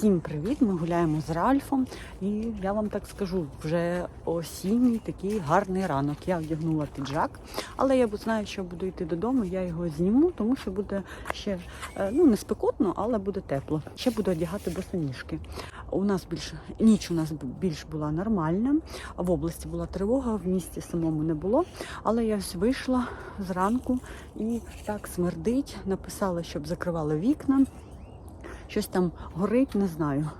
Всім привіт! Ми гуляємо з Ральфом, і я вам так скажу, вже осінній такий гарний ранок. Я вдягнула піджак, але я знаю, що буду йти додому. Я його зніму, тому що буде ще е, ну не спекотно, але буде тепло. Ще буду одягати босоніжки. У нас більше ніч у нас більш була нормальна. В області була тривога, в місті самому не було. Але я ось вийшла зранку і так смердить. Написала, щоб закривали вікна. Щось там горить, не знаю.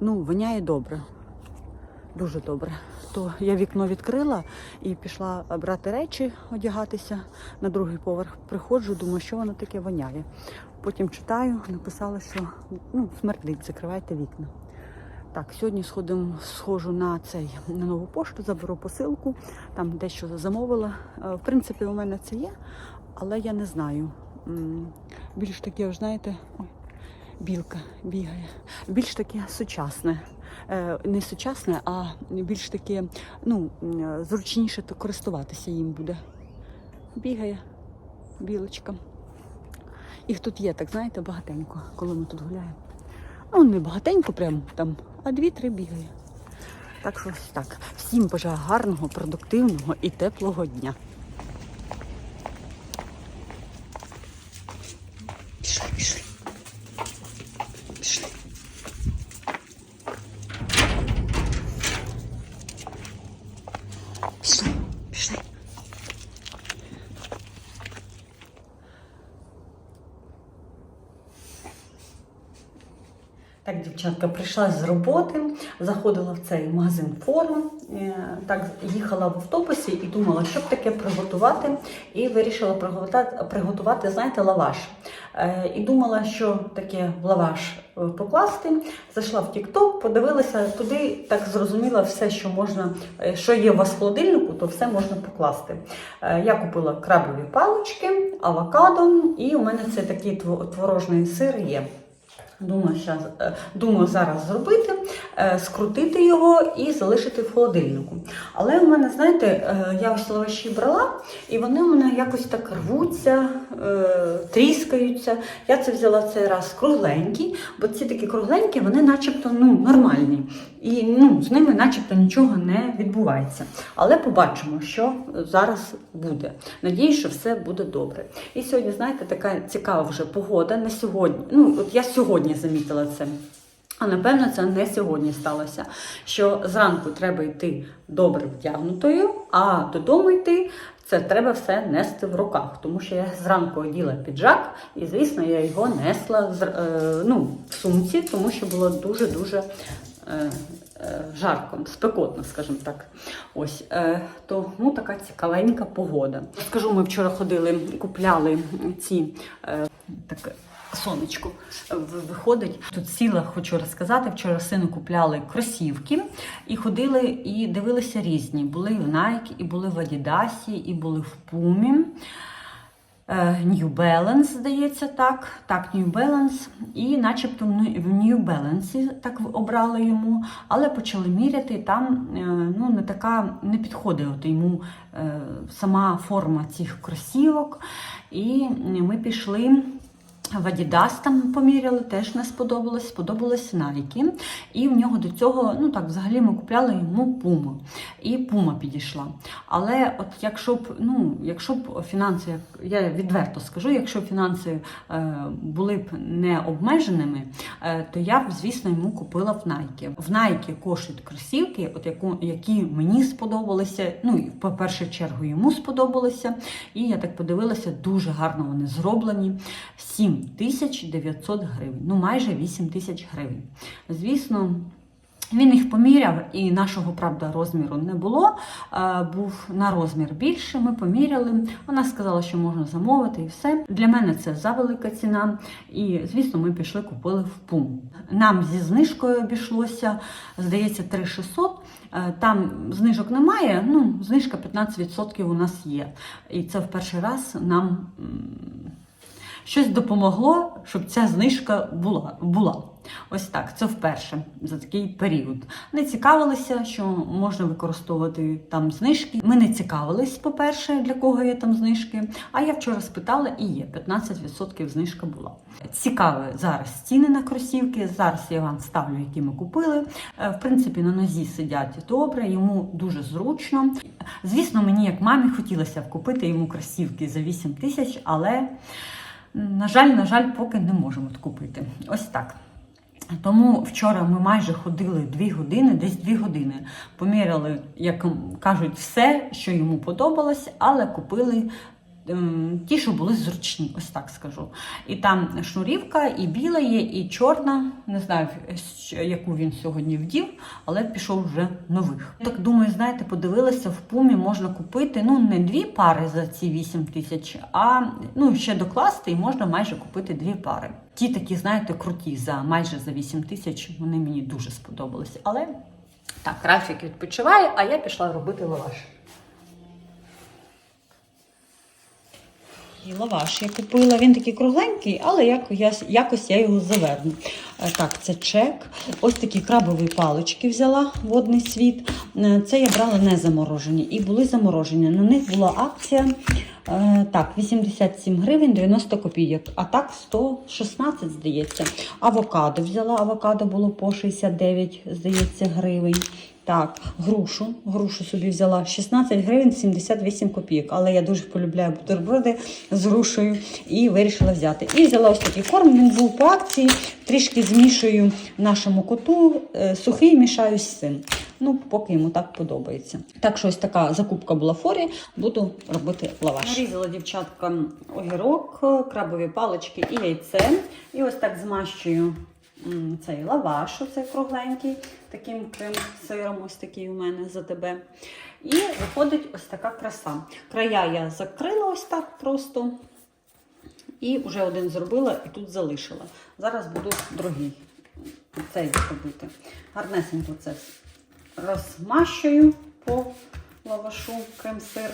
Ну, воняє добре. Дуже добре. То я вікно відкрила і пішла брати речі, одягатися на другий поверх. Приходжу, думаю, що воно таке воняє. Потім читаю, написала, що ну, смердить, закривайте вікна. Так, сьогодні сходимо, схожу на цей на нову пошту, заберу посилку, там дещо замовила. Е, В принципі, у мене це є, але я не знаю. Більш таке, знаєте, ой, білка бігає. Більш таке сучасне. Е, Не сучасне, а більш таке, ну, зручніше користуватися їм буде. Бігає білочка. Їх тут є, так знаєте, багатенько, коли ми тут гуляємо. Ну, не багатенько прям там, а дві-три бігає. Так що ось так. Всім бажаю гарного, продуктивного і теплого дня. Дівчатка, прийшла з роботи, заходила в цей магазин форум, е, так їхала в автобусі і думала, що б таке приготувати. І вирішила приготувати, знаєте, лаваш. Е, І думала, що таке лаваш е, покласти. Зайшла в TikTok, подивилася туди, так зрозуміла все, що можна, що є у вас в холодильнику, то все можна покласти. Я купила крабові палички, авокадо, і у мене це такий творожний сир є. Думаю, щас, е, думаю зараз зробити, е, скрутити його і залишити в холодильнику. Але у мене, знаєте, е, я ось брала, і вони у мене якось так рвуться, тріскаються. Я це взяла цей раз кругленькі, бо ці такі кругленькі, вони начебто ну, нормальні. І ну, з ними начебто нічого не відбувається. Але побачимо, що зараз буде. Надіюсь, що все буде добре. І сьогодні, знаєте, така цікава вже погода на сьогодні. Ну, от я сьогодні замітила це. А напевно, це не сьогодні сталося. Що зранку треба йти добре вдягнутою, а додому йти це треба все нести в руках. Тому що я зранку оділа піджак, і звісно, я його несла е, ну, в сумці, тому що було дуже-дуже. е, е, Жарко, спекотно, скажімо так. Ось тому така цікавенька погода. Скажу, ми вчора ходили, купляли ці так, сонечко виходить. Тут сіла, хочу розказати. Вчора сину купляли кросівки і ходили і дивилися різні. Були в Nike, і були в Adidas, і були в Puma. Е, New Balance, здається, так. Так, New Balance. І начебто в New- Balance так обрали йому, але почали міряти, там е, ну, не така не підходить йому е, сама форма цих кросівок. І ми пішли. В Adidas там поміряли, теж не сподобалось, сподобалось Nike. І в нього до цього, ну так, взагалі ми купляли йому Puma. І Puma підійшла. Але от якщо б, ну, якщо б фінанси, я відверто скажу, якщо фінанси е, були б не обмеженими, е, то я б, звісно, йому купила в Nike. В Nike коштують кросівки, от яку, які мені сподобалися. Ну, і в першу чергу йому сподобалися. І я так подивилася, дуже гарно вони зроблені. 7900 гривень, ну майже 8 тисяч гривень. Звісно. Він їх поміряв, і нашого, правда, розміру не було. Е, Був на розмір більше. Ми поміряли. Вона сказала, що можна замовити і все. Для мене це завелика ціна. І, звісно, ми пішли, купили в пум. Нам зі знижкою обійшлося, здається, 3600. Е, Там знижок немає. Ну, знижка 15% у нас є. І це в перший раз нам. Щось допомогло, щоб ця знижка була. була. Ось так, це вперше за такий період. Не цікавилися, що можна використовувати там знижки. Ми не цікавились, по-перше, для кого є там знижки. А я вчора спитала і є 15% знижка була. Цікаві зараз ціни на кросівки. Зараз я вам ставлю, які ми купили. Е, В принципі, на нозі сидять добре, йому дуже зручно. Звісно, мені як мамі хотілося б купити йому кросівки за 8 тисяч, але на жаль, на жаль, поки не можемо купити. Ось так. Тому вчора ми майже ходили дві години, десь дві години. Поміряли, як кажуть, все, що йому подобалось, але купили ті, що були зручні, ось так скажу. І там шнурівка, і біла є, і чорна. Не знаю, яку він сьогодні вдів, але пішов вже нових. Так думаю, знаєте, подивилася, в пумі можна купити ну не дві пари за ці 8 тисяч, а ну ще докласти і можна майже купити дві пари. Ті такі, знаєте, круті за майже за 8 тисяч. Вони мені дуже сподобалися. Але так, Рафік відпочиває, а я пішла робити лаваш. І лаваш я купила. Він такий кругленький, але як, якось я його заверну. Е, Так, це чек. Ось такі крабові палички взяла водний світ. Е, Це я брала не заморожені. І були заморожені. На них була акція. е, Так, 87 гривень 90 копійок, а так 116, здається. Авокадо взяла. Авокадо було по 69, здається, гривень. Так, грушу. Грушу собі взяла 16 гривень 78 копійок. Але я дуже полюбляю бутерброди з грушею і вирішила взяти. І взяла ось такий корм. Він був по акції. Трішки змішую нашому коту, е, сухий мішаю з цим. Ну, поки йому так подобається. Так що ось така закупка була форі, буду робити лаваш. Нарізала дівчатка огірок, крабові палички і яйце. І ось так змащую цей лаваш, оцей кругленький, таким крем сиром, ось такий у мене за тебе. І виходить ось така краса. Края я закрила ось так просто. І вже один зробила і тут залишила. Зараз буду другий цей робити. Гарнесенько це розмащую по лавашу крем-сир.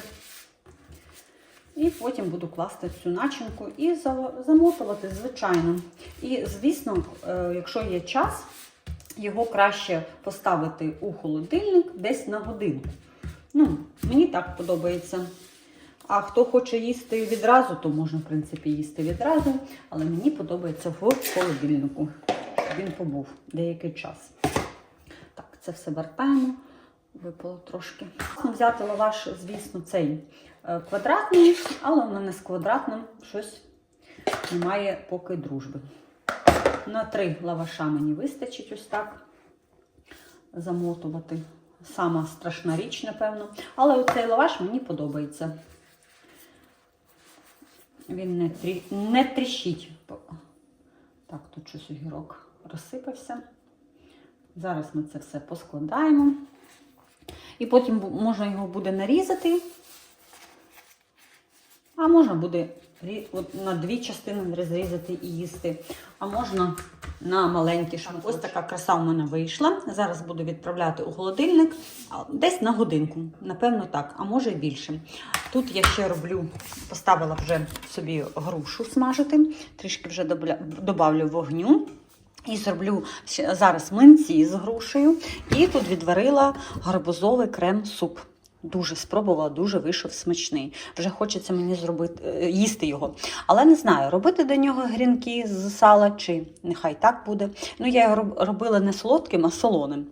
І потім буду класти цю начинку і замотувати, звичайно. І, звісно, е, якщо є час, його краще поставити у холодильник десь на годину. Ну, мені так подобається. А хто хоче їсти відразу, то можна, в принципі, їсти відразу. Але мені подобається в холодильнику, щоб він побув деякий час. Так, це все вертаємо. Випало трошки. Взяти лаваш, звісно, цей квадратний, але в мене з квадратним щось немає поки дружби. На три лаваша мені вистачить ось так замотувати. Сама страшна річ, напевно. Але оцей лаваш мені подобається. Він не, трі... не тріщить. Так, тут щось огірок розсипався. Зараз ми це все поскладаємо. І потім можна його буде нарізати. А можна буде от на дві частини розрізати і їсти. А можна на маленькі шматочки. Ось така краса в мене вийшла. Зараз буду відправляти у холодильник десь на годинку. Напевно, так, а може і більше. Тут я ще роблю, поставила вже собі грушу смажити, трішки вже добавлю вогню. І зроблю зараз млинці з грушею. І тут відварила гарбузовий крем-суп. Дуже спробувала, дуже вийшов смачний. Вже хочеться мені зробити е, їсти його. Але не знаю, робити до нього грінки з сала чи нехай так буде. Ну, я його робила не солодким, а солоним.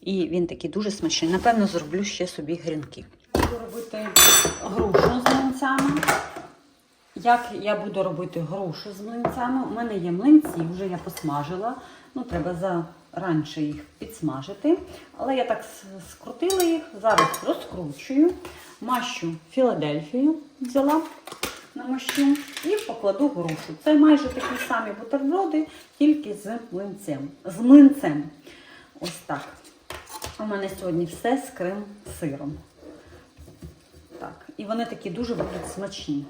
І він такий дуже смачний. Напевно, зроблю ще собі грінки. Буду робити грушу з млинцями. Як я буду робити грушу з млинцями? У мене є млинці, вже я посмажила. Ну, треба заранше їх підсмажити. Але я так скрутила їх, зараз розкручую, мащу Філадельфію взяла намащу і покладу грушу. Це майже такі самі бутерброди, тільки з млинцем. З млинцем. Ось так. У мене сьогодні все з крем-сиром. Так, і вони такі дуже будуть смачні.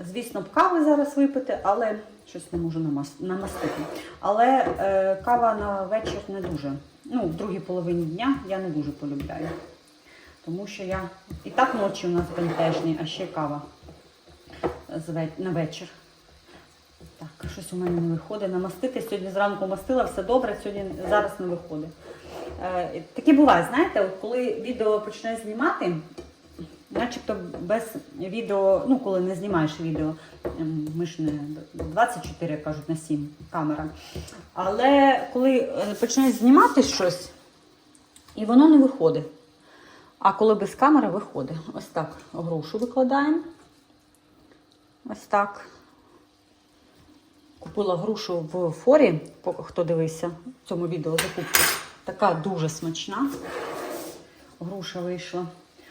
Звісно, б кави зараз випити, але щось не можу намастити. Але е, кава на вечір не дуже. Ну, в другій половині дня я не дуже полюбляю. Тому що я і так ночі у нас бентежні, а ще кава на вечір. Так, щось у мене не виходить намастити. Сьогодні зранку мастила, все добре, сьогодні зараз не виходить. Е, таке буває, знаєте, от коли відео почне знімати, начебто без відео, ну коли не знімаєш відео, ем, ми ж не 24, як кажуть, на 7 камера. Але коли е, почнеш знімати щось, і воно не виходить. А коли без камери виходить. Ось так грушу викладаємо. Ось так. Купила грушу в форі, хто дивився в цьому відео закупку. Така дуже смачна. Груша вийшла.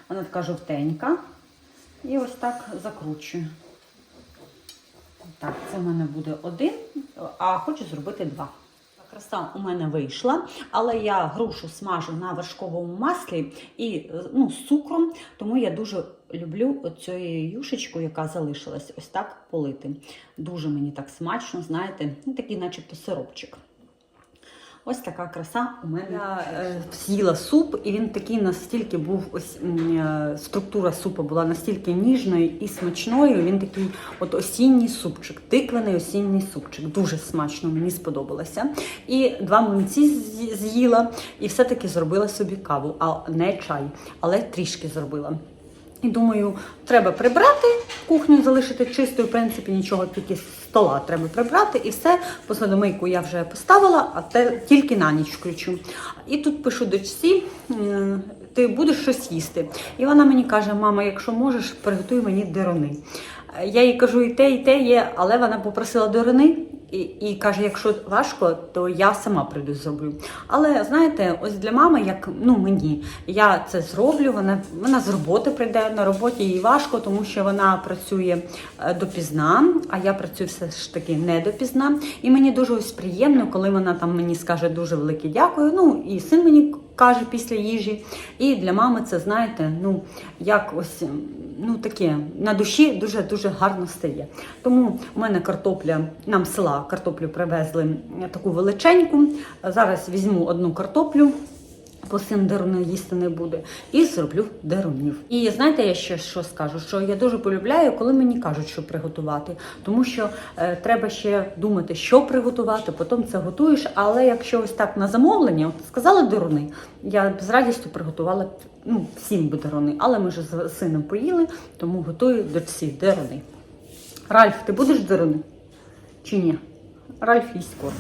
Вона така жовтенька. І ось так закручую. Так, це в мене буде один, а хочу зробити два. Краса у мене вийшла, але я грушу смажу на вершковому маслі і ну, з цукром, тому я дуже люблю цю юшечку, яка залишилась, ось так полити. Дуже мені так смачно, знаєте, ну, такий начебто сиропчик. Ось така краса у мене. Я е, з'їла суп, і він такий настільки був ось е, структура супу була настільки ніжною і смачною. Він такий от осінній супчик, тиквений осінній супчик. Дуже смачно, мені сподобалося. І два млинці з'їла, і все-таки зробила собі каву, а не чай, але трішки зробила. І думаю, треба прибрати кухню, залишити чистою, в принципі, нічого, тільки стола треба прибрати і все. Посудомийку я вже поставила, а те тільки на ніч включу. І тут пишу дочці, ти будеш щось їсти. І вона мені каже: мама, якщо можеш, приготуй мені деруни. Я їй кажу, і те, і те є, але вона попросила деруни. І, і каже, якщо важко, то я сама прийду зроблю. Але знаєте, ось для мами, як ну мені, я це зроблю. Вона вона з роботи прийде на роботі їй важко, тому що вона працює е, допізна, а я працюю все ж таки не допізна. І мені дуже ось приємно, коли вона там мені скаже дуже велике дякую. Ну і син мені каже після їжі. І для мами це знаєте, ну як ось ну таке на душі дуже дуже гарно стає. Тому у мене картопля нам села картоплю привезли таку величеньку. Зараз візьму одну картоплю. Бо син деруни їсти не буде, і зроблю дерунів. І знаєте, я ще що скажу? Що я дуже полюбляю, коли мені кажуть, що приготувати. Тому що е, треба ще думати, що приготувати, потім це готуєш. Але якщо ось так на замовлення, от сказали деруни, я б з радістю приготувала ну, всім би деруни. Але ми ж з сином поїли, тому готую до всіх деруни. Ральф, ти будеш деруни? Чи ні? Ральф їсть скоро.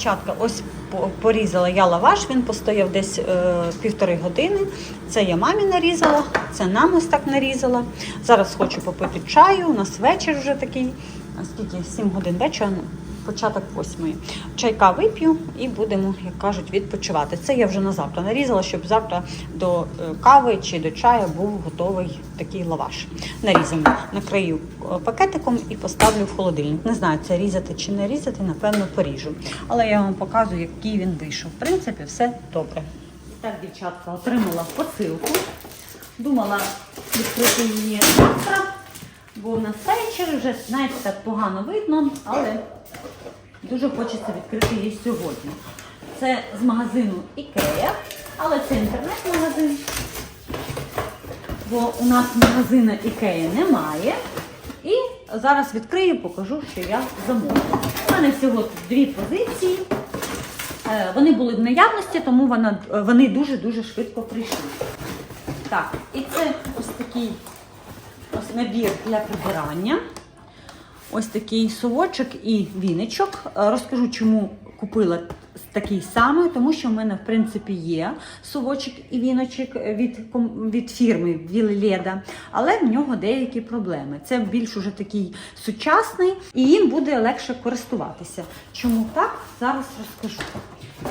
Дівчатка, ось порізала я лаваш, він постояв десь е, півтори години. Це я мамі нарізала, це нам ось так нарізала. Зараз хочу попити чаю. У нас вечір вже такий, скільки 7 годин вечора, початок восьмої. Чайка вип'ю і будемо, як кажуть, відпочивати. Це я вже на завтра нарізала, щоб завтра до е, кави чи до чаю був готовий такий лаваш. Нарізаний. Накрию е, пакетиком і поставлю в холодильник. Не знаю, це різати чи не різати, напевно, поріжу. Але я вам показую, який він вийшов. В принципі, все добре. Так, дівчатка, отримала посилку. Думала відкрити її завтра, бо в нас вечір вже, знаєте, так погано видно, але дуже хочеться відкрити її сьогодні. Це з магазину Ікея, але це інтернет-магазин. Бо у нас магазину Ікея немає. І зараз відкрию, покажу, що я замовила. У мене всього дві позиції. Е, Вони були в наявності, тому вона, вони дуже-дуже швидко прийшли. Так, і це ось такий ось набір для прибирання. Ось такий совочок і віничок. Е, Розкажу, чому купила такий самий, тому що в мене, в принципі, є совочок і віночок від, ком- від фірми Вілледа, але в нього деякі проблеми. Це більш уже такий сучасний і їм буде легше користуватися. Чому так? Зараз розкажу.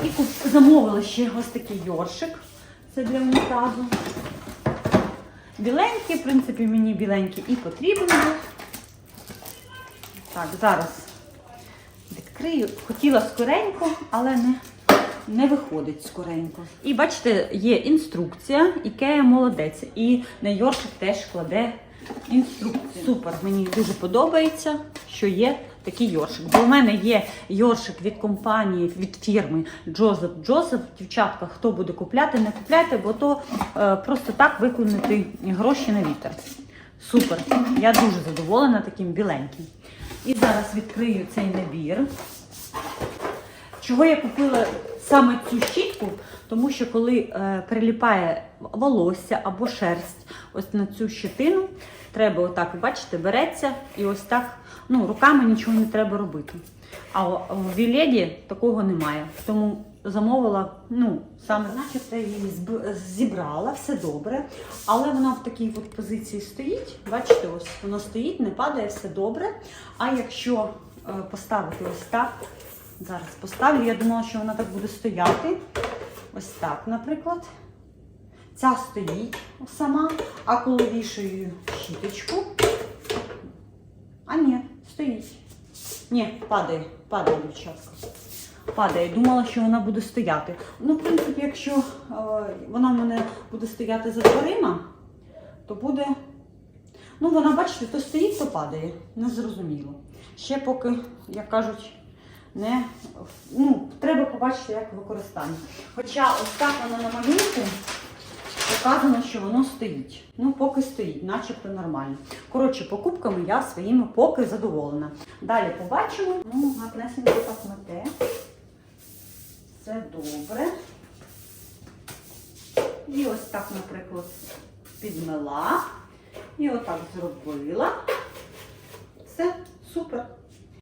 І замовила ще ось такий йоршик. Це для унітазу. Біленький, в принципі, мені біленький і потрібен був. Так, зараз відкрию. Хотіла скоренько, але не, не виходить скоренько. І бачите, є інструкція, Ікея молодець. І на Йоршик теж кладе інструкцію. Супер, мені дуже подобається, що є такий йоршик. Бо в мене є йоршик від компанії, від фірми Джозеф Джозеф. Дівчатка, хто буде купляти, не купляйте, бо то е, просто так виконати гроші на вітер. Супер. Я дуже задоволена таким біленьким. І зараз відкрию цей набір. Чого я купила саме цю щітку? Тому що коли е, приліпає волосся або шерсть ось на цю щетину, треба отак, бачите, береться і ось так, ну, руками нічого не треба робити. А в Віледі такого немає. Тому замовила, ну, саме, начебто її зібрала, все добре. Але вона в такій от позиції стоїть. Бачите, ось воно стоїть, не падає, все добре. А якщо е, поставити ось так, зараз поставлю, я думала, що вона так буде стояти. Ось так, наприклад. Ця стоїть сама, а коли вішаю щіточку. А ні, стоїть. Ні, падає, падає, дівчатка. Падає. Думала, що вона буде стояти. Ну, в принципі, якщо е, вона в мене буде стояти за дверима, то буде. Ну, вона, бачите, то стоїть, то падає. Незрозуміло. Ще поки, як кажуть, не. Ну, треба побачити, як використання. Хоча ось так воно на малюнку показано, що воно стоїть. Ну, поки стоїть, начебто нормально. Коротше, покупками я своїми поки задоволена. Далі побачимо. Ну, гарнесенько так мете. Все добре. І ось так, наприклад, підмела. І отак зробила. Все, супер.